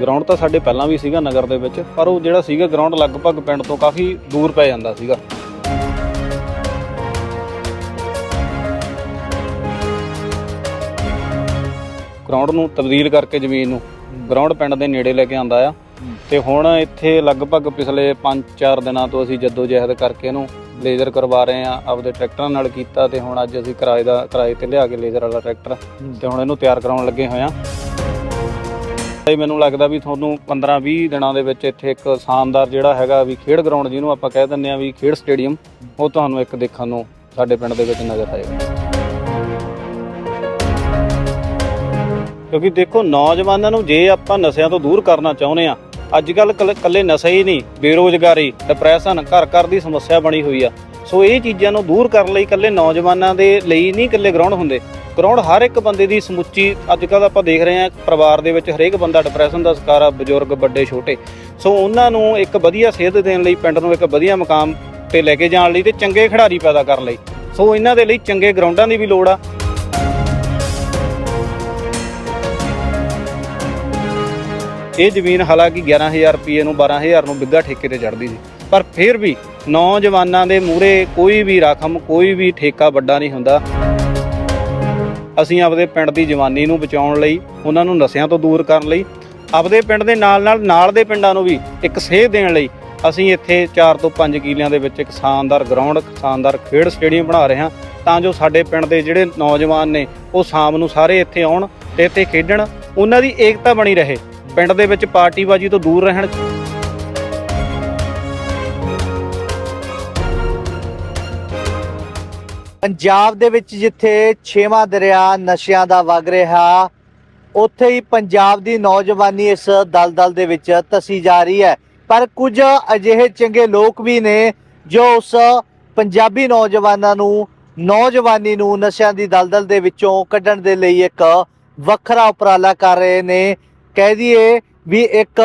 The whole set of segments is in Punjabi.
ਗਰਾਊਂਡ ਤਾਂ ਸਾਡੇ ਪਹਿਲਾਂ ਵੀ ਸੀਗਾ ਨਗਰ ਦੇ ਵਿੱਚ, ਪਰ ਉਹ ਜਿਹੜਾ ਸੀਗਾ ਗਰਾਊਂਡ ਲਗਭਗ ਪਿੰਡ ਤੋਂ ਕਾਫੀ ਦੂਰ ਪੈ ਜਾਂਦਾ ਸੀਗਾ। ਗਰਾਊਂਡ ਨੂੰ ਤਬਦੀਲ ਕਰਕੇ ਜ਼ਮੀਨ ਨੂੰ ਗਰਾਊਂਡ ਪਿੰਡ ਦੇ ਨੇੜੇ ਲੈ ਕੇ ਆਂਦਾ ਆ। ਤੇ ਹੁਣ ਇੱਥੇ ਲਗਭਗ ਪਿਛਲੇ 5-4 ਦਿਨਾਂ ਤੋਂ ਅਸੀਂ ਜੱਦੋ ਜਹਿਦ ਕਰਕੇ ਇਹਨੂੰ ਲੇਜ਼ਰ ਕਰਵਾ ਰਹੇ ਆ ਆਪਦੇ ਟਰੈਕਟਰਾਂ ਨਾਲ ਕੀਤਾ ਤੇ ਹੁਣ ਅੱਜ ਅਸੀਂ ਕਿਰਾਏ ਦਾ, ਕਿਰਾਏ ਤੇ ਲਿਆ ਕੇ ਲੇਜ਼ਰ ਵਾਲਾ ਟਰੈਕਟਰ ਤੇ ਹੁਣ ਇਹਨੂੰ ਤਿਆਰ ਕਰਾਉਣ ਲੱਗੇ ਹੋਏ ਆ ਮੈਨੂੰ ਲੱਗਦਾ ਵੀ ਤੁਹਾਨੂੰ 15-20 ਦਿਨਾਂ ਦੇ ਵਿੱਚ ਇੱਥੇ ਇੱਕ ਸ਼ਾਨਦਾਰ ਜਿਹੜਾ ਹੈਗਾ ਵੀ ਖੇਡ ਗਰਾਊਂਡ ਜਿਹਨੂੰ ਆਪਾਂ ਕਹਿ ਦਿੰਦੇ ਆ ਵੀ ਖੇਡ ਸਟੇਡੀਅਮ, ਉਹ ਤੁਹਾਨੂੰ ਇੱਕ ਦੇਖਣ ਨੂੰ ਸਾਡੇ ਪਿੰਡ ਦੇ ਵਿੱਚ ਨਜ਼ਰ ਆਏਗਾ। ਕਿਉਂਕਿ ਦੇਖੋ ਨੌਜਵਾਨਾਂ ਨੂੰ ਜੇ ਆਪਾਂ ਨਸ਼ਿਆਂ ਤੋਂ ਦੂਰ ਕਰਨਾ ਚਾਹੁੰਦੇ ਆ ਅੱਜ ਕੱਲ ਕੱਲੇ ਨਸ਼ੇ ਹੀ ਨਹੀਂ, ਬੇਰੋਜ਼ਗਾਰੀ ਡਿਪਰੈਸ਼ਨ ਘਰ ਘਰ ਦੀ ਸਮੱਸਿਆ ਬਣੀ ਹੋਈ ਆ। ਸੋ ਇਹ ਚੀਜ਼ਾਂ ਨੂੰ ਦੂਰ ਕਰਨ ਲਈ ਕੱਲੇ ਨੌਜਵਾਨਾਂ ਦੇ ਲਈ ਨਹੀਂ ਕੱਲੇ ਗਰਾਊਂਡ ਹੁੰਦੇ। ਗਰਾਊਂਡ ਹਰ ਇੱਕ ਬੰਦੇ ਦੀ ਸਮੁੱਚੀ ਅੱਜ ਕੱਲ ਆਪਾਂ ਦੇਖ ਰਹੇ ਹਾਂ, ਪਰਿਵਾਰ ਦੇ ਵਿੱਚ ਹਰੇਕ ਬੰਦਾ ਡਿਪਰੈਸ਼ਨ ਦਾ ਸ਼ਿਕਾਰ ਆ, ਬਜ਼ੁਰਗ, ਵੱਡੇ, ਛੋਟੇ। ਸੋ ਉਹਨਾਂ ਨੂੰ ਇੱਕ ਵਧੀਆ ਸੇਧ ਦੇਣ ਲਈ, ਪਿੰਡ ਨੂੰ ਇੱਕ ਵਧੀਆ ਮਕਾਮ ਤੇ ਲੈ ਕੇ ਜਾਣ ਲਈ ਤੇ ਚੰਗੇ ਖਿਡਾਰੀ ਪੈਦਾ ਕਰਨ ਲਈ। ਸੋ ਇਹਨਾਂ ਦੇ ਲਈ ਚੰਗੇ ਗਰਾਊਂਡਾਂ ਦੀ ਵੀ ਲੋੜ ਆ। ਇਹ ਜ਼ਮੀਨ ਹਾਲਾਂਕਿ 11000 ਰੁਪਏ ਨੂੰ 12000 ਨੂੰ ਬਿੱਗਾ ਠੇਕੇ ਤੇ ਚੜਦੀ ਸੀ। ਪਰ ਫਿਰ ਵੀ ਨੌਜਵਾਨਾਂ ਦੇ ਮੂਹਰੇ ਕੋਈ ਵੀ ਰਕਮ ਕੋਈ ਵੀ ਠੇਕਾ ਵੱਡਾ ਨਹੀਂ ਹੁੰਦਾ। ਅਸੀਂ ਆਪਦੇ ਪਿੰਡ ਦੀ ਜਵਾਨੀ ਨੂੰ ਬਚਾਉਣ ਲਈ, ਉਹਨਾਂ ਨੂੰ ਨਸ਼ਿਆਂ ਤੋਂ ਦੂਰ ਕਰਨ ਲਈ, ਆਪਦੇ ਪਿੰਡ ਦੇ ਨਾਲ ਨਾਲ ਨਾਲ ਦੇ ਪਿੰਡਾਂ ਨੂੰ ਵੀ ਇੱਕ ਸੇਧ ਦੇਣ ਲਈ ਅਸੀਂ ਇੱਥੇ 4 ਤੋਂ 5 ਕਿਲਿਆਂ ਦੇ ਵਿੱਚ ਇੱਕ ਸ਼ਾਨਦਾਰ ਗਰਾਊਂਡ ਸ਼ਾਨਦਾਰ ਖੇਡ ਸਟੇਡੀਅਮ ਬਣਾ ਰਹੇ ਹਾਂ, ਤਾਂ ਜੋ ਸਾਡੇ ਪਿੰਡ ਦੇ ਜਿਹੜੇ ਨੌਜਵਾਨ ਨੇ, ਉਹ ਸ਼ਾਮ ਨੂੰ ਸਾਰੇ ਇੱਥੇ ਆਉਣ ਤੇ ਇੱਥੇ ਖੇਡਣ, ਉਹਨਾਂ ਦੀ ਏਕਤਾ ਬਣੀ ਰਹੇ, ਪਿੰਡ ਦੇ ਵਿੱਚ ਪਾਰਟੀਬਾਜ਼ੀ ਤੋਂ ਦੂਰ ਰਹਿਣ। ਪੰਜਾਬ ਦੇ ਵਿੱਚ ਜਿੱਥੇ ਛੇਵਾਂ ਦਰਿਆ ਨਸ਼ਿਆਂ ਦਾ ਵਗ ਰਿਹਾ, ਉੱਥੇ ਹੀ ਪੰਜਾਬ ਦੀ ਨੌਜਵਾਨੀ ਇਸ ਦਲਦਲ ਦੇ ਵਿੱਚ ਧਸੀ ਜਾ ਰਹੀ ਹੈ। ਪਰ ਕੁਝ ਅਜਿਹੇ ਚੰਗੇ ਲੋਕ ਵੀ ਨੇ ਜੋ ਉਸ ਪੰਜਾਬੀ ਨੌਜਵਾਨਾਂ ਨੂੰ, ਨੌਜਵਾਨੀ ਨੂੰ ਨਸ਼ਿਆਂ ਦੀ ਦਲਦਲ ਦੇ ਵਿੱਚੋਂ ਕੱਢਣ ਦੇ ਲਈ ਇੱਕ ਵੱਖਰਾ ਉਪਰਾਲਾ ਕਰ ਰਹੇ ਨੇ। ਕਹਿ ਦਈਏ ਵੀ ਇੱਕ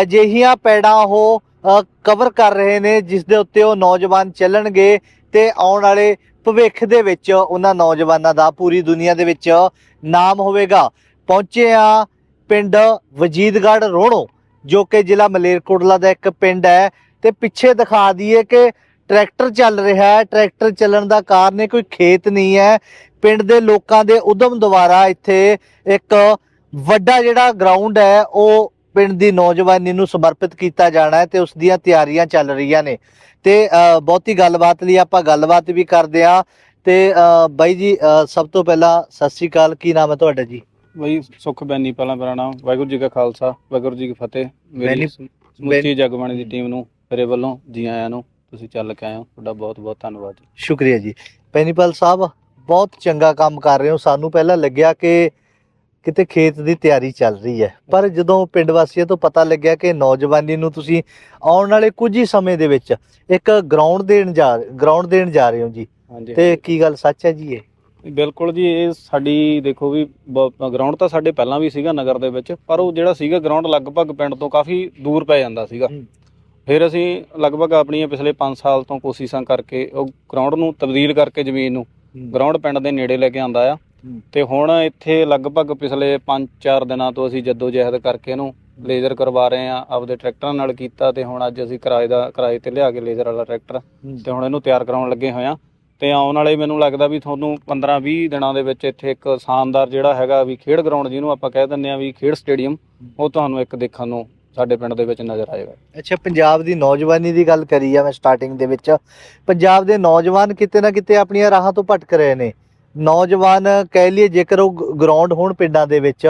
ਅਜਿਹੀਆਂ ਪੈੜਾਂ ਉਹ ਕਵਰ ਕਰ ਰਹੇ ਨੇ ਜਿਸ ਦੇ ਉੱਤੇ ਉਹ ਨੌਜਵਾਨ ਚੱਲਣਗੇ ਤੇ ਆਉਣ ਵਾਲੇ ਭਵਿੱਖ ਦੇ ਵਿੱਚ ਉਹਨਾਂ ਨੌਜਵਾਨਾਂ ਦਾ ਪੂਰੀ ਦੁਨੀਆ ਦੇ ਵਿੱਚ ਨਾਮ ਹੋਵੇਗਾ। ਪਹੁੰਚੇ ਆ ਪਿੰਡ ਵਜੀਦਗੜ੍ਹ ਰੋਣੋ, ਜੋ ਕਿ ਜ਼ਿਲ੍ਹਾ ਮਲੇਰਕੋਟਲਾ ਦਾ ਇੱਕ ਪਿੰਡ ਹੈ। ਤੇ ਪਿੱਛੇ ਦਿਖਾ ਦਈਏ ਕਿ ਟਰੈਕਟਰ ਚੱਲ ਰਿਹਾ ਹੈ। ਟਰੈਕਟਰ ਚੱਲਣ ਦਾ ਕਾਰਨ ਇਹ ਕੋਈ ਖੇਤ ਨਹੀਂ ਹੈ। ਪਿੰਡ ਦੇ ਲੋਕਾਂ ਦੇ ਉਦਮ ਦੁਆਰਾ ਇੱਥੇ ਇੱਕ ਵੱਡਾ ਜਿਹੜਾ ਗਰਾਊਂਡ ਹੈ, ਉਹ ਪਿੰਡ ਦੀ ਨੌਜਵਾਨੀ ਨੂੰ ਸਮਰਪਿਤ ਕੀਤਾ ਜਾਣਾ ਹੈ ਤੇ ਉਸ ਦੀਆਂ ਤਿਆਰੀਆਂ ਚੱਲ ਰਹੀਆਂ ਨੇ। ਤੇ ਬਹੁਤੀ ਗੱਲਬਾਤ ਲਈ ਆਪਾਂ ਗੱਲਬਾਤ ਵੀ ਕਰਦੇ ਆ ਤੇ ਬਾਈ ਜੀ ਸਭ ਤੋਂ ਪਹਿਲਾਂ ਸਤਿ ਸ੍ਰੀ ਅਕਾਲ ਕੀ ਨਾਮ ਹੈ ਤੁਹਾਡਾ ਜੀ? ਬਈ ਸੁਖ ਬੈਨੀ ਪਹਿਲਾਂ ਮੇਰਾ ਨਾਮ। ਵਾਹਿਗੁਰੂ ਜੀ ਕਾ ਖਾਲਸਾ ਵਾਹਿਗੁਰੂ ਜੀ ਕੀ ਫਤਿਹ। ਮੇਰੀ ਸਮੁੱਚੀ ਜਗਬਾਣੀ ਦੀ ਟੀਮ ਨੂੰ ਮੇਰੇ ਵੱਲੋਂ ਜੀ ਆਇਆਂ ਨੂੰ ਤੁਸੀਂ ਚੱਲ ਕੇ ਆਏ ਹੋ ਤੁਹਾਡਾ ਬਹੁਤ ਬਹੁਤ ਧੰਨਵਾਦ। ਜੀ ਸ਼ੁਕਰੀਆ ਜੀ। ਪੈਨੀਪਲ ਸਾਹਿਬ ਬਹੁਤ ਚੰਗਾ ਕੰਮ ਕਰ ਰਹੇ ਹੋ। ਸਾਨੂੰ ਪਹਿਲਾਂ ਲੱਗਿਆ ਕਿ ਕਿਤੇ ਖੇਤ ਦੀ ਤਿਆਰੀ ਚੱਲ ਰਹੀ ਹੈ। ਪਰ ਜਦੋਂ ਪਿੰਡ ਵਾਸੀਆਂ ਤੋਂ ਪਤਾ ਲੱਗਿਆ ਕਿ ਨੌਜਵਾਨੀ ਨੂੰ ਤੁਸੀਂ ਆਉਣ ਵਾਲੇ ਕੁਝ ਹੀ ਸਮੇਂ ਦੇ ਵਿੱਚ ਇੱਕ ਗਰਾਊਂਡ ਦੇਣ ਜਾ ਗਰਾਊਂਡ ਦੇਣ ਜਾ ਰਹੇ ਹੋ ਜੀ ਹਾਂਜੀ ਤੇ ਕੀ ਗੱਲ ਸੱਚ ਹੈ ਜੀ ਇਹ? ਬਿਲਕੁਲ ਜੀ ਇਹ ਸਾਡੀ ਦੇਖੋ ਵੀ ਗਰਾਊਂਡ ਤਾਂ ਸਾਡੇ ਪਹਿਲਾਂ ਵੀ ਸੀਗਾ ਨਗਰ ਦੇ ਵਿੱਚ ਪਰ ਉਹ ਜਿਹੜਾ ਸੀਗਾ ਗਰਾਊਂਡ ਲਗਭਗ ਪਿੰਡ ਤੋਂ ਕਾਫੀ ਦੂਰ ਪੈ ਜਾਂਦਾ ਸੀਗਾ। ਫਿਰ ਅਸੀਂ ਲਗਭਗ ਆਪਣੀਆਂ ਪਿਛਲੇ 5 ਸਾਲ ਤੋਂ ਕੋਸ਼ਿਸ਼ਾਂ ਕਰਕੇ ਉਹ ਗਰਾਊਂਡ ਨੂੰ ਤਬਦੀਲ ਕਰਕੇ ਜ਼ਮੀਨ ਨੂੰ ਗਰਾਊਂਡ ਪਿੰਡ ਦੇ ਨੇੜੇ ਲੈ ਕੇ ਆਂਦਾ ਆ। ਤੇ ਹੁਣ ਇੱਥੇ ਲਗਭਗ ਪਿਛਲੇ 5-4 ਦਿਨਾਂ ਤੋਂ ਅਸੀਂ ਜੱਦੋ ਜਹਿਦ ਕਰਕੇ ਇਹਨੂੰ ਲੇਜ਼ਰ ਕਰਵਾ ਰਹੇ ਆ ਆਪਦੇ ਟਰੈਕਟਰਾਂ ਨਾਲ ਕੀਤਾ ਤੇ ਹੁਣ ਅੱਜ ਅਸੀਂ ਕਿਰਾਏ ਦਾ ਕਿਰਾਏ ਤੇ ਲਿਆ ਕੇ ਲੇਜ਼ਰ ਵਾਲਾ ਟਰੈਕਟਰ ਤੇ ਹੁਣ ਇਹਨੂੰ ਤਿਆਰ ਕਰਾਉਣ ਲੱਗੇ ਹੋਏ ਆ ਤੇ ਆਉਣ ਵਾਲੇ ਮੈਨੂੰ ਲੱਗਦਾ ਵੀ ਤੁਹਾਨੂੰ 15-20 ਦਿਨਾਂ ਦੇ ਵਿੱਚ ਇੱਥੇ ਇੱਕ ਸ਼ਾਨਦਾਰ ਜਿਹੜਾ ਹੈਗਾ ਵੀ ਖੇਡ ਗਰਾਊਂਡ ਜਿਹਨੂੰ ਆਪਾਂ ਕਹਿ ਦਿੰਦੇ ਆ ਵੀ ਖੇਡ ਸਟੇਡੀਅਮ ਉਹ ਤੁਹਾਨੂੰ ਇੱਕ ਦੇਖਣ ਨੂੰ ਸਾਡੇ ਪਿੰਡ ਦੇ ਵਿੱਚ ਨਜ਼ਰ ਆਏਗਾ। ਅੱਛਾ ਪੰਜਾਬ ਦੀ ਨੌਜਵਾਨੀ ਦੀ ਗੱਲ ਕਰੀ ਆ ਮੈਂ ਸਟਾਰਟਿੰਗ ਦੇ ਵਿੱਚ। ਪੰਜਾਬ ਦੇ ਨੌਜਵਾਨ ਕਿਤੇ ਨਾ ਕਿਤੇ ਆਪਣੀਆਂ ਰਾਹਾਂ ਤੋਂ ਭਟਕ ਰਹੇ ਨੇ। ਨੌਜਵਾਨ ਕਹਿ ਲਈਏ ਜੇਕਰ ਉਹ ਗਰਾਊਂਡ ਹੋਣ ਪਿੰਡਾਂ ਦੇ ਵਿੱਚ,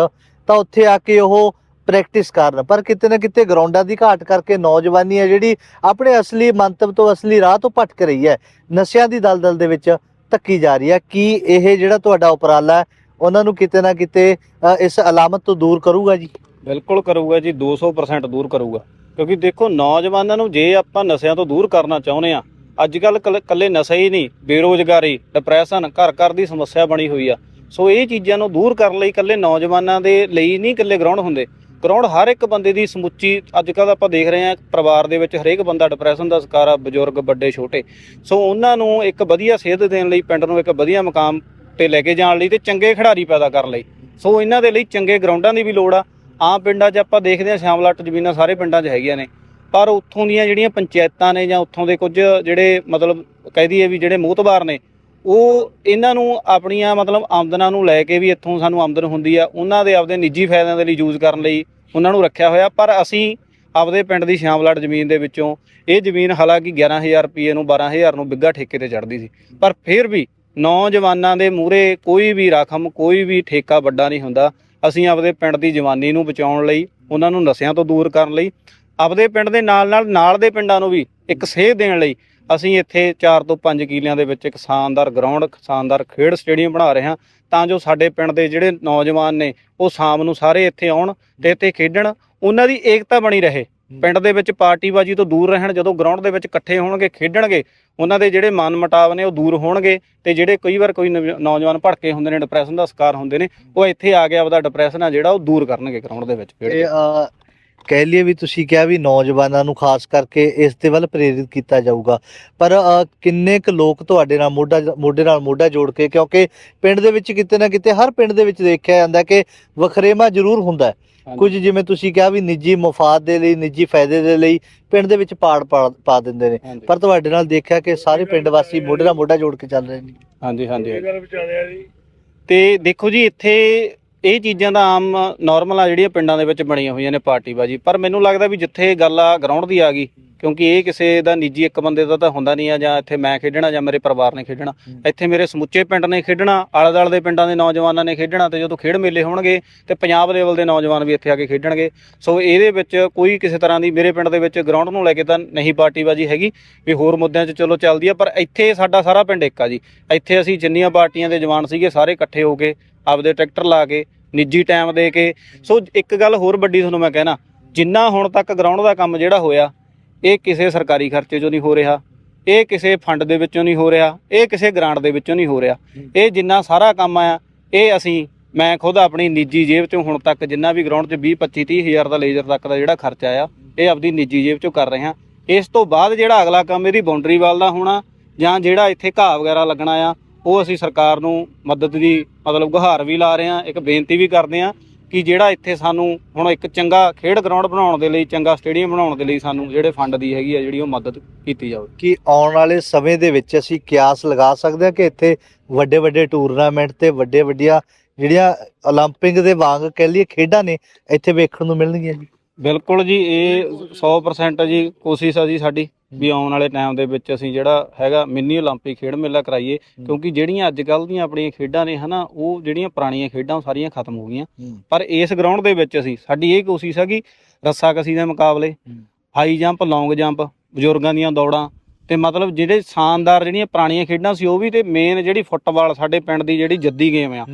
ਤਾਂ ਉੱਥੇ ਆ ਕੇ ਉਹ ਪ੍ਰੈਕਟਿਸ ਕਰਨ। ਪਰ ਕਿਤੇ ਨਾ ਕਿਤੇ ਗਰਾਊਂਡਾਂ ਦੀ ਘਾਟ ਕਰਕੇ ਨੌਜਵਾਨੀ ਹੈ ਜਿਹੜੀ ਆਪਣੇ ਅਸਲੀ ਮੰਤਵ ਤੋਂ ਅਸਲੀ ਰਾਹ ਤੋਂ ਭਟਕ ਰਹੀ ਹੈ। ਨਸ਼ਿਆਂ ਦੀ ਦਲਦਲ ਦੇ ਵਿੱਚ ਧੱਕੀ ਜਾ ਰਹੀ ਹੈ। ਕੀ ਇਹ ਜਿਹੜਾ ਤੁਹਾਡਾ ਉਪਰਾਲਾ ਹੈ, ਉਹਨਾਂ ਨੂੰ ਕਿਤੇ ਨਾ ਕਿਤੇ ਇਸ ਅਲਾਮਤ ਤੋਂ ਦੂਰ ਕਰੂਗਾ ਜੀ? ਬਿਲਕੁਲ ਕਰੂਗਾ ਜੀ। 200% ਦੂਰ ਕਰੂਗਾ। ਕਿਉਂਕਿ ਦੇਖੋ, ਨੌਜਵਾਨਾਂ ਨੂੰ ਜੇ ਆਪਾਂ ਨਸ਼ਿਆਂ ਤੋਂ ਦੂਰ ਕਰਨਾ ਚਾਹੁੰਦੇ ਆ ਅੱਜ ਕੱਲ, ਕੱਲੇ ਨਸ਼ਾ ਹੀ ਨਹੀਂ, ਬੇਰੋਜ਼ਗਾਰੀ ਡਿਪਰੈਸ਼ਨ ਘਰ ਘਰ ਦੀ ਸਮੱਸਿਆ ਬਣੀ ਹੋਈ ਆ। ਸੋ ਇਹ ਚੀਜ਼ਾਂ ਨੂੰ ਦੂਰ ਕਰਨ ਲਈ ਕੱਲੇ ਨੌਜਵਾਨਾਂ ਦੇ ਲਈ ਨਹੀਂ ਕੱਲੇ ਗਰਾਊਂਡ ਹੁੰਦੇ। ਗਰਾਊਂਡ ਹਰ ਇੱਕ ਬੰਦੇ ਦੀ ਸਮੁੱਚੀ ਅੱਜ ਕੱਲ ਆਪਾਂ ਦੇਖ ਰਹੇ ਹਾਂ ਪਰਿਵਾਰ ਦੇ ਵਿੱਚ ਹਰੇਕ ਬੰਦਾ ਡਿਪਰੈਸ਼ਨ ਦਾ ਸ਼ਿਕਾਰ ਆ, ਬਜ਼ੁਰਗ, ਵੱਡੇ, ਛੋਟੇ। ਸੋ ਉਹਨਾਂ ਨੂੰ ਇੱਕ ਵਧੀਆ ਸੇਧ ਦੇਣ ਲਈ ਪਿੰਡ ਨੂੰ ਇੱਕ ਵਧੀਆ ਮਕਾਮ ਤੇ ਲੈ ਕੇ ਜਾਣ ਲਈ ਤੇ ਚੰਗੇ ਖਿਡਾਰੀ ਪੈਦਾ ਕਰਨ ਲਈ। ਸੋ ਇਹਨਾਂ ਦੇ ਲਈ ਚੰਗੇ ਗਰਾਊਂਡਾਂ ਦੀ ਵੀ ਲੋੜ ਆ। ਆਮ ਪਿੰਡਾਂ 'ਚ ਆਪਾਂ ਦੇਖਦੇ ਹਾਂ ਸ਼ਾਮਲਾਟ ਜ਼ਮੀਨਾਂ ਸਾਰੇ ਪਿੰਡਾਂ 'ਚ ਹੈਗੀਆਂ ਨੇ। ਪਰ ਉੱਥੋਂ ਦੀਆਂ ਜਿਹੜੀਆਂ ਪੰਚਾਇਤਾਂ ਨੇ ਜਾਂ ਉੱਥੋਂ ਦੇ ਕੁਝ ਜਿਹੜੇ ਮਤਲਬ ਕਹਿ ਦਈਏ ਵੀ ਜਿਹੜੇ ਮੋਹਤਬਾਰ ਨੇ, ਉਹ ਇਹਨਾਂ ਨੂੰ ਆਪਣੀਆਂ ਮਤਲਬ ਆਮਦਨਾਂ ਨੂੰ ਲੈ ਕੇ ਵੀ ਇੱਥੋਂ ਸਾਨੂੰ ਆਮਦਨ ਹੁੰਦੀ ਆ, ਉਹਨਾਂ ਦੇ ਆਪਦੇ ਨਿੱਜੀ ਫਾਇਦਿਆਂ ਦੇ ਲਈ ਯੂਜ਼ ਕਰਨ ਲਈ ਉਹਨਾਂ ਨੂੰ ਰੱਖਿਆ ਹੋਇਆ। ਪਰ ਅਸੀਂ ਆਪਦੇ ਪਿੰਡ ਦੀ ਸ਼ਾਮਲਾਟ ਜ਼ਮੀਨ ਦੇ ਵਿੱਚੋਂ ਇਹ ਜ਼ਮੀਨ ਹਾਲਾਂਕਿ 11000 ਰੁਪਏ ਨੂੰ 12000 ਨੂੰ ਬਿੱਗਾ ਠੇਕੇ ਤੇ ਚੜਦੀ ਸੀ। ਪਰ ਫਿਰ ਵੀ ਨੌਜਵਾਨਾਂ ਦੇ ਮੂਹਰੇ ਕੋਈ ਵੀ ਰਕਮ ਕੋਈ ਵੀ ਠੇਕਾ ਵੱਡਾ ਨਹੀਂ ਹੁੰਦਾ। ਅਸੀਂ ਆਪਦੇ ਪਿੰਡ ਦੀ ਜਵਾਨੀ ਨੂੰ ਬਚਾਉਣ ਲਈ, ਉਹਨਾਂ ਨੂੰ ਨਸ਼ਿਆਂ ਤੋਂ ਦੂਰ ਕਰਨ ਲਈ ਆਪਦੇ ਪਿੰਡ ਦੇ ਨਾਲ ਨਾਲ ਨਾਲ ਦੇ ਪਿੰਡਾਂ ਨੂੰ ਵੀ ਇੱਕ ਸੇਧ ਦੇਣ ਲਈ ਅਸੀਂ ਇੱਥੇ 4 ਤੋਂ 5 ਕਿੱਲਿਆਂ ਦੇ ਵਿੱਚ ਇੱਕ ਸ਼ਾਨਦਾਰ ਗਰਾਊਂਡ ਸ਼ਾਨਦਾਰ ਖੇਡ ਸਟੇਡੀਅਮ ਬਣਾ ਰਹੇ ਹਾਂ ਤਾਂ ਜੋ ਸਾਡੇ ਪਿੰਡ ਦੇ ਜਿਹੜੇ ਨੌਜਵਾਨ ਨੇ ਉਹ ਸ਼ਾਮ ਨੂੰ ਸਾਰੇ ਇੱਥੇ ਆਉਣ ਤੇ ਇੱਥੇ ਖੇਡਣ ਉਹਨਾਂ ਦੀ ਏਕਤਾ ਬਣੀ ਰਹੇ। ਪਿੰਡ ਦੇ ਵਿੱਚ ਪਾਰਟੀਬਾਜ਼ੀ ਤੋਂ ਦੂਰ ਰਹਿਣ ਜਦੋਂ ਗਰਾਊਂਡ ਦੇ ਵਿੱਚ ਇਕੱਠੇ ਹੋਣਗੇ ਖੇਡਣਗੇ ਉਹਨਾਂ ਦੇ ਜਿਹੜੇ ਮਨ ਮਟਾਵ ਨੇ ਉਹ ਦੂਰ ਹੋਣਗੇ ਤੇ ਜਿਹੜੇ ਕਈ ਵਾਰ ਕੋਈ ਨੌਜਵਾਨ ਭੜਕੇ ਹੁੰਦੇ ਨੇ ਡਿਪਰੈਸ਼ਨ ਦਾ ਸ਼ਿਕਾਰ ਹੁੰਦੇ ਨੇ ਉਹ ਇੱਥੇ ਆ ਕੇ ਆਪਦਾ ਡਿਪਰੈਸ਼ਨ ਆ ਜਿਹੜਾ ਉਹ ਦੂਰ ਕਰਨਗੇ ਗਰਾਊਂਡ ਦੇ ਵਿੱਚ ਖੇਡ ਕੇ ਕਹਿ ਲਈਏ ਵੀ ਤੁਸੀਂ ਕਿਹਾ ਵੀ ਨੌਜਵਾਨਾਂ ਨੂੰ ਖਾਸ ਕਰਕੇ ਇਸ ਦੇ ਵੱਲ ਪ੍ਰੇਰਿਤ ਕੀਤਾ ਜਾਊਗਾ। ਪਰ ਅ, ਕਿੰਨੇ ਕੁ ਲੋਕ ਤੁਹਾਡੇ ਨਾਲ ਮੋਢਾ ਮੋਢੇ ਨਾਲ ਮੋਢਾ ਜੋੜ ਕੇ ਕਿਉਂਕਿ ਪਿੰਡ ਦੇ ਵਿੱਚ ਕਿਤੇ ਨਾ ਕਿਤੇ ਹਰ ਪਿੰਡ ਦੇ ਵਿੱਚ ਦੇਖਿਆ ਜਾਂਦਾ ਕਿ ਵਖਰੇਵਾ ਜ਼ਰੂਰ ਹੁੰਦਾ ਹੈ। ਹਾਂਜੀ। ਕੁਝ ਜਿਵੇਂ ਤੁਸੀਂ ਕਿਹਾ ਵੀ ਨਿੱਜੀ ਮਫਾਦ ਦੇ ਲਈ ਨਿੱਜੀ ਫਾਇਦੇ ਦੇ ਲਈ ਪਿੰਡ ਦੇ ਵਿੱਚ ਪਾੜ ਪਾ ਪਾ ਦਿੰਦੇ ਨੇ। ਹਾਂਜੀ। ਪਰ ਤੁਹਾਡੇ ਨਾਲ ਦੇਖਿਆ ਕਿ ਸਾਰੇ ਪਿੰਡ ਵਾਸੀ ਮੋਢੇ ਨਾਲ ਮੋਢਾ ਜੋੜ ਕੇ ਚੱਲ ਰਹੇ ਨੇ। ਹਾਂਜੀ ਹਾਂਜੀ ਤੇ ਦੇਖੋ ਜੀ ਇੱਥੇ ਇਹ ਚੀਜ਼ਾਂ ਦਾ ਆਮ ਨਾਰਮਲ ਆ ਜਿਹੜੀਆਂ ਪਿੰਡਾਂ ਦੇ ਵਿੱਚ ਬਣੀਆਂ ਹੋਈਆਂ ਨੇ ਪਾਰਟੀਬਾਜੀ ਪਰ ਮੈਨੂੰ ਲੱਗਦਾ ਵੀ ਜਿੱਥੇ ਗੱਲ ਆ ਗਰਾਊਂਡ ਦੀ ਆ ਗਈ ਕਿਉਂਕਿ ਇਹ ਕਿਸੇ ਦਾ ਨਿੱਜੀ ਇੱਕ ਬੰਦੇ ਦਾ ਤਾਂ ਹੁੰਦਾ ਨਹੀਂ ਆ ਜਾਂ ਇੱਥੇ ਮੈਂ ਖੇਡਣਾ ਜਾਂ ਮੇਰੇ ਪਰਿਵਾਰ ਨੇ ਖੇਡਣਾ। ਇੱਥੇ ਮੇਰੇ ਸਮੁੱਚੇ ਪਿੰਡ ਨੇ ਖੇਡਣਾ ਆਲੇ ਦੁਆਲੇ ਦੇ ਪਿੰਡਾਂ ਦੇ ਨੌਜਵਾਨਾਂ ਨੇ ਖੇਡਣਾ ਤੇ ਜਦੋਂ ਖੇਡ ਮੇਲੇ ਹੋਣਗੇ ਤੇ ਪੰਜਾਬ ਲੈਵਲ ਦੇ ਨੌਜਵਾਨ ਵੀ ਇੱਥੇ ਆ ਕੇ ਖੇਡਣਗੇ। ਸੋ ਇਹਦੇ ਵਿੱਚ ਕੋਈ ਕਿਸੇ ਤਰ੍ਹਾਂ ਦੀ ਮੇਰੇ ਪਿੰਡ ਦੇ ਵਿੱਚ ਗਰਾਊਂਡ ਨੂੰ ਲੈ ਕੇ ਤਾਂ ਨਹੀਂ ਪਾਰਟੀਬਾਜੀ ਹੈਗੀ। ਵੀ ਹੋਰ ਮੁੱਦਿਆਂ 'ਚ ਚਲੋ ਚੱਲਦੀ ਆ ਪਰ ਇੱਥੇ ਸਾਡਾ ਸਾਰਾ ਪਿੰਡ ਇੱਕ ਆ ਜੀ। ਇੱਥੇ ਅਸੀਂ ਜਿੰਨੀਆਂ ਪਾਰਟੀਆਂ ਦੇ ਜਵਾਨ ਸੀਗੇ ਸਾਰੇ ਇਕੱਠੇ ਹੋ ਕੇ ਆਪਦੇ ਟਰੈਕਟਰ ਲਾ ਕੇ, ਨਿੱਜੀ ਟਾਈਮ ਦੇ ਕੇ। ਸੋ ਇੱਕ ਗੱਲ ਹੋਰ ਵੱਡੀ ਤੁਹਾਨੂੰ ਮੈਂ ਕਹਿਣਾ, ਜਿੰਨਾ ਹੁਣ ਤੱਕ ਗਰਾਊਂਡ ਦਾ ਕੰਮ ਜਿਹੜਾ ਹੋਇਆ, ਇਹ ਕਿਸੇ ਸਰਕਾਰੀ ਖਰਚੇ 'ਚੋਂ ਨਹੀਂ ਹੋ ਰਿਹਾ, ਇਹ ਕਿਸੇ ਫੰਡ ਦੇ ਵਿੱਚੋਂ ਨਹੀਂ ਹੋ ਰਿਹਾ, ਇਹ ਕਿਸੇ ਗ੍ਰਾਂਟ ਦੇ ਵਿੱਚੋਂ ਨਹੀਂ ਹੋ ਰਿਹਾ। ਇਹ ਜਿੰਨਾ ਸਾਰਾ ਕੰਮ ਆ, ਇਹ ਅਸੀਂ, ਮੈਂ ਖੁਦ ਆਪਣੀ ਨਿੱਜੀ ਜੇਬ 'ਚੋਂ ਹੁਣ ਤੱਕ ਜਿੰਨਾ ਵੀ ਗਰਾਊਂਡ 'ਚ 20 25 30 ਹਜ਼ਾਰ ਦਾ ਲੇਜ਼ਰ ਤੱਕ ਦਾ ਜਿਹੜਾ ਖਰਚਾ ਆ, ਇਹ ਆਪਦੀ ਨਿੱਜੀ ਜੇਬ 'ਚੋਂ ਕਰ ਰਹੇ ਹਾਂ। ਇਸ ਤੋਂ ਬਾਅਦ ਜਿਹੜਾ ਅਗਲਾ ਕੰਮ ਇਹਦੀ ਬਾਉਂਡਰੀ ਵਾਲ ਦਾ ਹੋਣਾ, ਜਾਂ ਜਿਹੜਾ ਇੱਥੇ ਘਾਹ ਵਗੈਰਾ ਲੱਗਣਾ ਆ ਉਹ ਅਸੀਂ ਸਰਕਾਰ ਨੂੰ ਮਦਦ ਦੀ ਮਤਲਬ ਗੁਹਾਰ ਵੀ ਲਾ ਰਹੇ ਹਾਂ ਇੱਕ ਬੇਨਤੀ ਵੀ ਕਰਦੇ ਹਾਂ ਕਿ ਜਿਹੜਾ ਇੱਥੇ ਸਾਨੂੰ ਹੁਣ ਇੱਕ ਚੰਗਾ ਖੇਡ ਗਰਾਊਂਡ ਬਣਾਉਣ ਦੇ ਲਈ ਚੰਗਾ ਸਟੇਡੀਅਮ ਬਣਾਉਣ ਦੇ ਲਈ ਸਾਨੂੰ ਜਿਹੜੇ ਫੰਡ ਦੀ ਹੈਗੀ ਆ ਜਿਹੜੀ ਉਹ ਮਦਦ ਕੀਤੀ ਜਾਵੇ ਕਿ ਆਉਣ ਵਾਲੇ ਸਮੇਂ ਦੇ ਵਿੱਚ ਅਸੀਂ ਕਿਆਸ ਲਗਾ ਸਕਦੇ ਹਾਂ ਕਿ ਇੱਥੇ ਵੱਡੇ ਵੱਡੇ ਟੂਰਨਾਮੈਂਟ ਤੇ ਵੱਡੇ ਵੱਡੀਆਂ ਜਿਹੜੀਆਂ 올림픽 ਦੇ ਵਾਂਗ ਕਹਿ ਲਈਏ ਖੇਡਾਂ ਨੇ ਇੱਥੇ ਵੇਖਣ ਨੂੰ ਮਿਲਣਗੀਆਂ ਜੀ ਬਿਲਕੁਲ ਜੀ ਇਹ 100% ਜੀ ਕੋਸ਼ਿਸ਼ ਆ ਜੀ ਸਾਡੀ ਵੀ ਆਉਣ ਵਾਲੇ ਟਾਈਮ ਦੇ ਵਿੱਚ ਅਸੀਂ ਜਿਹੜਾ ਹੈਗਾ ਮਿੰਨੀ 올림픽 ਖੇਡ ਮੇਲਾ ਕਰਾਈਏ ਕਿਉਂਕਿ ਜਿਹੜੀਆਂ ਅੱਜ ਕੱਲ੍ਹ ਦੀਆਂ ਆਪਣੀਆਂ ਖੇਡਾਂ ਨੇ ਹਨਾ ਉਹ ਜਿਹੜੀਆਂ ਪੁਰਾਣੀਆਂ ਖੇਡਾਂ ਉਹ ਸਾਰੀਆਂ ਖਤਮ ਹੋ ਗਈਆਂ ਪਰ ਇਸ ਗਰਾਊਂਡ ਦੇ ਵਿੱਚ ਅਸੀਂ ਸਾਡੀ ਇਹ ਕੋਸ਼ਿਸ਼ ਹੈ ਕਿ ਰੱਸਾਕਸੀ ਦੇ ਮੁਕਾਬਲੇ ਹਾਈ ਜੰਪ ਲੌਂਗ ਜੰਪ ਬਜ਼ੁਰਗਾਂ ਦੀਆਂ ਦੌੜਾਂ ਤੇ ਮਤਲਬ ਜਿਹੜੇ ਸ਼ਾਨਦਾਰ ਜਿਹੜੀਆਂ ਪੁਰਾਣੀਆਂ ਖੇਡਾਂ ਸੀ ਉਹ ਵੀ ਤੇ ਮੇਨ ਜਿਹੜੀ ਫੁੱਟਬਾਲ ਸਾਡੇ ਪਿੰਡ ਦੀ ਜਿਹੜੀ ਜੱਦੀ ਗੇਮ ਆ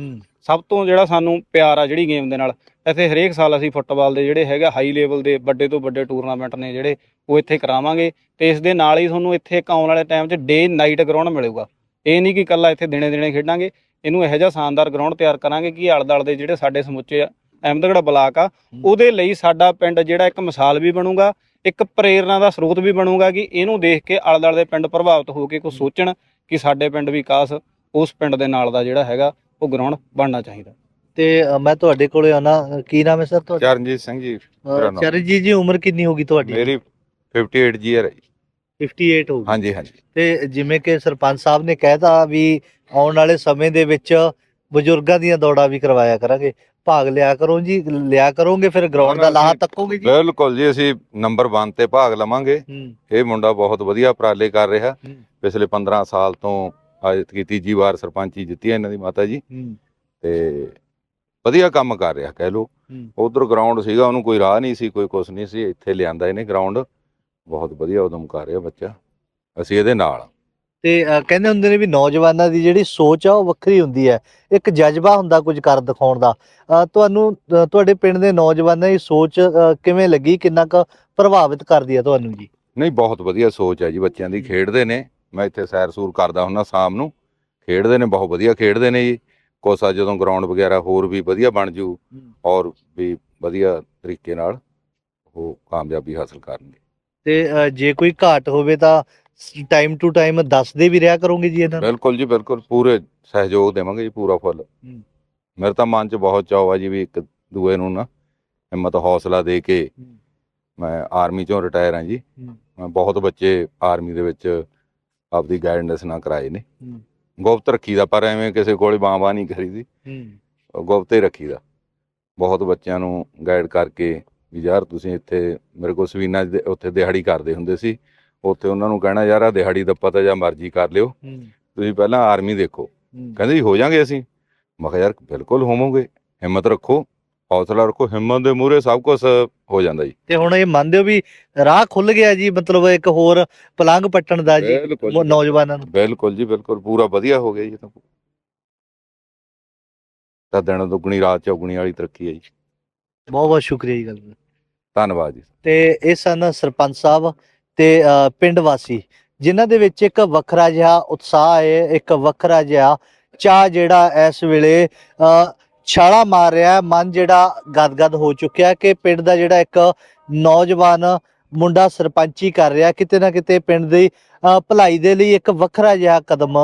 ਸਭ ਤੋਂ ਜਿਹੜਾ ਸਾਨੂੰ ਪਿਆਰ ਆ ਜਿਹੜੀ ਗੇਮ ਦੇ ਨਾਲ। ਇੱਥੇ ਹਰੇਕ ਸਾਲ ਅਸੀਂ ਫੁੱਟਬਾਲ ਦੇ ਜਿਹੜੇ ਹੈਗਾ ਹਾਈ ਲੈਵਲ ਦੇ ਵੱਡੇ ਤੋਂ ਵੱਡੇ ਟੂਰਨਾਮੈਂਟ ਨੇ ਜਿਹੜੇ ਉਹ ਇੱਥੇ ਕਰਾਵਾਂਗੇ। ਤੇ ਇਸ ਦੇ ਨਾਲ ਹੀ ਤੁਹਾਨੂੰ ਇੱਥੇ ਇੱਕ ਆਉਣ ਵਾਲੇ ਟਾਈਮ 'ਚ ਡੇ ਨਾਈਟ ਗਰਾਊਂਡ ਮਿਲੂਗਾ। ਇਹ ਨਹੀਂ ਕਿ ਇਕੱਲਾ ਇੱਥੇ ਦਿਨੇ ਦਿਨੇ ਖੇਡਾਂਗੇ ਇਹਨੂੰ ਇਹੋ ਜਿਹਾ ਸ਼ਾਨਦਾਰ ਗਰਾਊਂਡ ਤਿਆਰ ਕਰਾਂਗੇ ਕਿ ਆਲੇ ਦੁਆਲੇ ਦੇ ਜਿਹੜੇ ਸਾਡੇ ਸਮੁੱਚੇ ਅਹਿਮਦਗੜ੍ਹ ਬਲਾਕ ਆ ਉਹਦੇ ਲਈ ਸਾਡਾ ਪਿੰਡ ਜਿਹੜਾ ਇੱਕ ਮਿਸਾਲ ਵੀ ਬਣੂਗਾ ਇੱਕ ਪ੍ਰੇਰਣਾ ਦਾ ਸਰੋਤ ਵੀ ਬਣੂਗਾ ਕਿ ਇਹਨੂੰ ਦੇਖ ਕੇ ਆਲੇ ਦੁਆਲੇ ਦੇ ਪਿੰਡ ਪ੍ਰਭਾਵਿਤ ਹੋ ਕੇ ਕੁਝ ਸੋਚਣ ਕਿ ਸਾਡੇ ਪਿੰਡ ਵੀ ਕਾਸ ਉਸ ਪਿੰਡ ਦੇ ਨਾਲ ਦਾ ਜਿਹੜਾ ਹੈਗਾ ਉਹ ਗਰਾਊਂਡ ਬਣਨਾ ਚਾਹੀਦਾ। ਤੇ ਅ, ਮੈਂ ਤੁਹਾਡੇ ਕੋਲੇ ਆਉਣਾ ਕੀ ਨਾਮ ਹੈ ਸਰ ਤੁਹਾਡਾ? ਚਰਨਜੀਤ ਸਿੰਘ ਜੀ ਮੇਰਾ ਨਾਮ। ਚਰਨਜੀਤ ਜੀ ਉਮਰ ਕਿੰਨੀ ਹੋਗੀ ਤੁਹਾਡੀ? ਮੇਰੀ 58 ਜੀਅਰ 58 ਹੋਗੀ ਹਾਂਜੀ ਹਾਂਜੀ। ਤੇ ਜਿਵੇਂ ਕਿ ਸਰਪੰਚ ਸਾਹਿਬ ਨੇ ਕਹਿਤਾ ਵੀ ਆਉਣ ਵਾਲੇ ਸਮੇਂ ਦੇ ਵਿੱਚ ਬਜ਼ੁਰਗਾਂ ਦੀਆਂ ਦੌੜਾਂ ਵੀ ਕਰਵਾਇਆ ਕਰਾਂਗੇ। ਭਾਗ ਲਿਆ ਕਰੋ ਜੀ ਲਿਆ ਕਰੋਗੇ ਫਿਰ ਗਰਾਊਂਡ ਦਾ ਲਾਹਾ ਤੱਕੋਗੇ ਜੀ? ਬਿਲਕੁਲ ਜੀ ਅਸੀਂ ਨੰਬਰ 1 ਤੇ ਭਾਗ ਲਵਾਂਗੇ। ਇਹ ਮੁੰਡਾ ਬਹੁਤ ਵਧੀਆ ਉਪਰਾਲੇ ਕਰ ਰਿਹਾ। ਪਿਛਲੇ 15 ਸਾਲ ਤੋਂ ਅੱਜ ਕੀ ਤੀਜੀ ਵਾਰ ਸਰਪੰਚੀ ਜਿੱਤੀ ਹੈ ਇਹਨਾਂ ਦੀ ਮਾਤਾ ਜੀ। ਤੇ ਵਧੀਆ ਕੰਮ ਕਰ ਰਿਹਾ ਕਹਿ ਲੋ। ਉਧਰ ਗਰਾਊਂਡ ਸੀਗਾ ਉਹਨੂੰ ਕੋਈ ਰਾਹ ਨਹੀਂ ਸੀ ਕੋਈ ਕੁਛ ਨਹੀਂ ਸੀ ਇੱਥੇ ਲਿਆਂਦਾ ਇਹਨੇ ਗਰਾਊਂਡ ਬਹੁਤ ਵਧੀਆ ਉਦਮ ਕਰ ਰਿਹਾ ਬੱਚਾ। ਅਸੀਂ ਇਹਦੇ ਨਾਲ। ਤੇ ਕਹਿੰਦੇ ਹੁੰਦੇ ਨੇ ਵੀ ਨੌਜਵਾਨਾਂ ਦੀ ਜਿਹੜੀ ਸੋਚ ਆ ਉਹ ਵੱਖਰੀ ਹੁੰਦੀ ਹੈ। ਇੱਕ ਜਜ਼ਬਾ ਹੁੰਦਾ ਕੁਝ ਕਰ ਦਿਖਾਉਣ ਦਾ। ਤੁਹਾਨੂੰ ਤੁਹਾਡੇ ਪਿੰਡ ਦੇ ਨੌਜਵਾਨਾਂ ਦੀ ਸੋਚ ਕਿਵੇਂ ਲੱਗੀ? ਕਿੰਨਾ ਕੁ ਪ੍ਰਭਾਵਿਤ ਕਰਦੀ ਹੈ ਤੁਹਾਨੂੰ ਜੀ? ਨਹੀਂ ਬਹੁਤ ਵਧੀਆ ਸੋਚ ਹੈ ਜੀ ਬੱਚਿਆਂ ਦੀ। ਖੇਡਦੇ ਨੇ। ਮੈਂ ਇੱਥੇ ਸੈਰ ਸੂਰ ਕਰਦਾ ਹੁੰਦਾ ਸ਼ਾਮ ਨੂੰ। ਖੇਡਦੇ ਨੇ ਬਹੁਤ ਵਧੀਆ ਖੇਡਦੇ ਨੇ ਜੀ। ਕੋਸਾ ਜਦੋਂ ਗਰਾਊਂਡ ਵਗੈਰਾ ਹੋਰ ਵੀ ਵਧੀਆ ਬਣ ਜੂ ਔਰ ਵੀ ਵਧੀਆ ਤਰੀਕੇ ਨਾਲ ਉਹ ਕਾਮਯਾਬੀ ਹਾਸਲ ਕਰਨਗੇ। ਤੇ ਅ, ਜੇ ਕੋਈ ਘਾਟ ਹੋਵੇ ਤਾਂ ਟਾਈਮ ਟੂ ਟਾਈਮ ਦੱਸਦੇ ਵੀ ਰਿਹਾ ਕਰੋਗੇ ਜੀ ਇਹਨਾਂ ਨੂੰ? ਬਿਲਕੁਲ ਜੀ ਬਿਲਕੁਲ। ਪੂਰੇ ਸਹਿਯੋਗ ਦੇਵਾਂਗੇ ਜੀ ਪੂਰਾ ਫੁੱਲ। ਮੇਰੇ ਤਾਂ ਮਨ 'ਚ ਬਹੁਤ ਚਾਅ ਆ ਜੀ ਵੀ ਇੱਕ ਦੂਏ ਨੂੰ ਨਾ ਹਿੰਮਤ ਹੌਸਲਾ ਦੇ ਕੇ ਮੈਂ ਆਰਮੀ ਚੋਂ ਰਿਟਾਇਰ ਹਾਂ ਜੀ। ਮੈਂ ਬਹੁਤ ਬੱਚੇ ਆਰਮੀ ਦੇ ਵਿੱਚ ਆਪਦੀ ਗਾਈਡੈਂਸ ਨਾਲ ਕਰਾਏ ਨੇ। ਗੁਪਤ ਰੱਖੀਦਾ ਪਰ ਐਵੇਂ ਕਿਸੇ ਕੋਲੇ ਬਾਂਬਾ ਨਹੀਂ ਕਰੀਦੀ। ਗੁਪਤ ਹੀ ਰੱਖੀਦਾ। ਬਹੁਤ ਬੱਚਿਆਂ ਨੂੰ ਗਾਈਡ ਕਰਕੇ ਵੀ ਯਾਰ ਤੁਸੀਂ ਇੱਥੇ ਮੇਰੇ ਕੋਲ ਸਵੀਨਾ ਦੇ ਉੱਥੇ ਦਿਹਾੜੀ ਕਰਦੇ ਹੁੰਦੇ ਸੀ। ਉੱਥੇ ਉਹਨਾਂ ਨੂੰ ਕਹਿਣਾ ਯਾਰ ਆ ਦਿਹਾੜੀ ਦਾ ਪਤਾ ਜਾਂ ਮਰਜ਼ੀ ਕਰ ਲਿਓ। ਤੁਸੀਂ ਪਹਿਲਾਂ ਆਰਮੀ ਦੇਖੋ। ਕਹਿੰਦੇ ਜੀ ਹੋ ਜਾਾਂਗੇ ਅਸੀਂ? ਮੈਂ ਕਿਹਾ ਯਾਰ ਬਿਲਕੁਲ ਹੋਵੋਗੇ। ਹਿੰਮਤ ਰੱਖੋ ਹੌਸਲਾ ਰੱਖੋ। ਹਿੰਮਤ ਦੇ ਮੂਹਰੇ ਸਭ ਕੁਝ ਹੋ ਜਾਂਦਾ ਜੀ। ਤੇ ਹੁਣ ਇਹ ਮੰਨਦੇ ਹੋ ਵੀ ਰਾਹ ਖੁੱਲ ਗਿਆ ਜੀ ਮਤਲਬ ਇੱਕ ਹੋਰ ਪਲੰਘ ਪੱਟਣ ਦਾ ਜੀ। ਨੌਜਵਾਨਾਂ ਨੂੰ? ਬਿਲਕੁਲ ਜੀ ਬਿਲਕੁਲ। ਪੂਰਾ ਵਧੀਆ ਹੋ ਗਿਆ ਜੀ ਤਾਂ। ਤਾਂ ਦਿਨ ਦੁੱਗਣੀ ਰਾਤ ਚੌਗਣੀ ਵਾਲੀ ਤਰੱਕੀ ਹੈ ਜੀ। ਬਹੁਤ ਬਹੁਤ ਸ਼ੁਕਰੀਆ ਜੀ ਗੱਲ ਦਾ। ਧੰਨਵਾਦ ਜੀ। ਤੇ ਇਹ ਸਨ ਸਰਪੰਚ ਸਾਹਿਬ ਤੇ ਪਿੰਡ ਵਾਸੀ ਜਿਨ੍ਹਾਂ ਦੇ ਵਿੱਚ ਇੱਕ ਵੱਖਰਾ ਜਿਹਾ ਉਤਸ਼ਾਹ ਹੈ ਇੱਕ ਵੱਖਰਾ ਜਿਹਾ ਚਾਹ ਜਿਹੜਾ ਇਸ ਵੇਲੇ ਛਾਲਾ ਮਾਰ ਰਿਹਾ ਮਨ ਜਿਹੜਾ ਗਦਗਦ ਹੋ ਚੁੱਕਿਆ ਕਿ ਪਿੰਡ ਦਾ ਜਿਹੜਾ ਇੱਕ ਨੌਜਵਾਨ ਮੁੰਡਾ ਸਰਪੰਚੀ ਕਰ ਰਿਹਾ ਕਿਤੇ ਨਾ ਕਿਤੇ ਪਿੰਡ ਦੀ ਅ, ਭਲਾਈ ਦੇ ਲਈ ਇੱਕ ਵੱਖਰਾ ਜਿਹਾ ਕਦਮ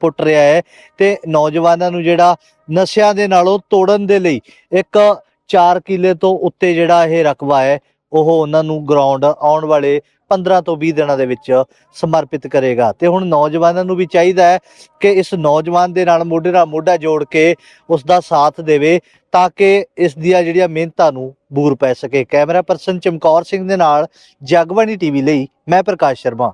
ਪੁੱਟ ਰਿਹਾ ਹੈ ਤੇ ਨੌਜਵਾਨਾਂ ਨੂੰ ਜਿਹੜਾ ਨਸ਼ਿਆਂ ਦੇ ਨਾਲੋਂ ਤੋੜਨ ਦੇ ਲਈ ਇੱਕ 4 ਕਿੱਲੇ ਤੋਂ ਉੱਤੇ ਜਿਹੜਾ ਇਹ ਰਕਬਾ ਹੈ ਉਹ ਉਹਨਾਂ ਨੂੰ ਗਰਾਊਂਡ ਆਉਣ ਵਾਲੇ 15 ਤੋਂ 20 ਦਿਨਾਂ ਦੇ ਵਿੱਚ ਸਮਰਪਿਤ ਕਰੇਗਾ। ਤੇ ਹੁਣ ਨੌਜਵਾਨਾਂ ਨੂੰ ਵੀ ਚਾਹੀਦਾ ਹੈ ਕਿ ਇਸ ਨੌਜਵਾਨ ਦੇ ਨਾਲ ਮੋਢੇ ਨਾਲ ਮੋਢਾ ਜੋੜ ਕੇ ਉਸ ਦਾ ਸਾਥ ਦੇਵੇ ਤਾਂ ਕਿ ਇਸ ਦੀਆਂ ਜਿਹੜੀਆਂ ਮਿਹਨਤਾਂ ਨੂੰ ਬੂਰ ਪੈ ਸਕੇ। ਕੈਮਰਾ ਪਰਸਨ ਚਮਕੌਰ ਸਿੰਘ ਦੇ ਨਾਲ ਜਗਬਾਣੀ ਟੀਵੀ ਲਈ ਮੈਂ ਪ੍ਰਕਾਸ਼ ਸ਼ਰਮਾ।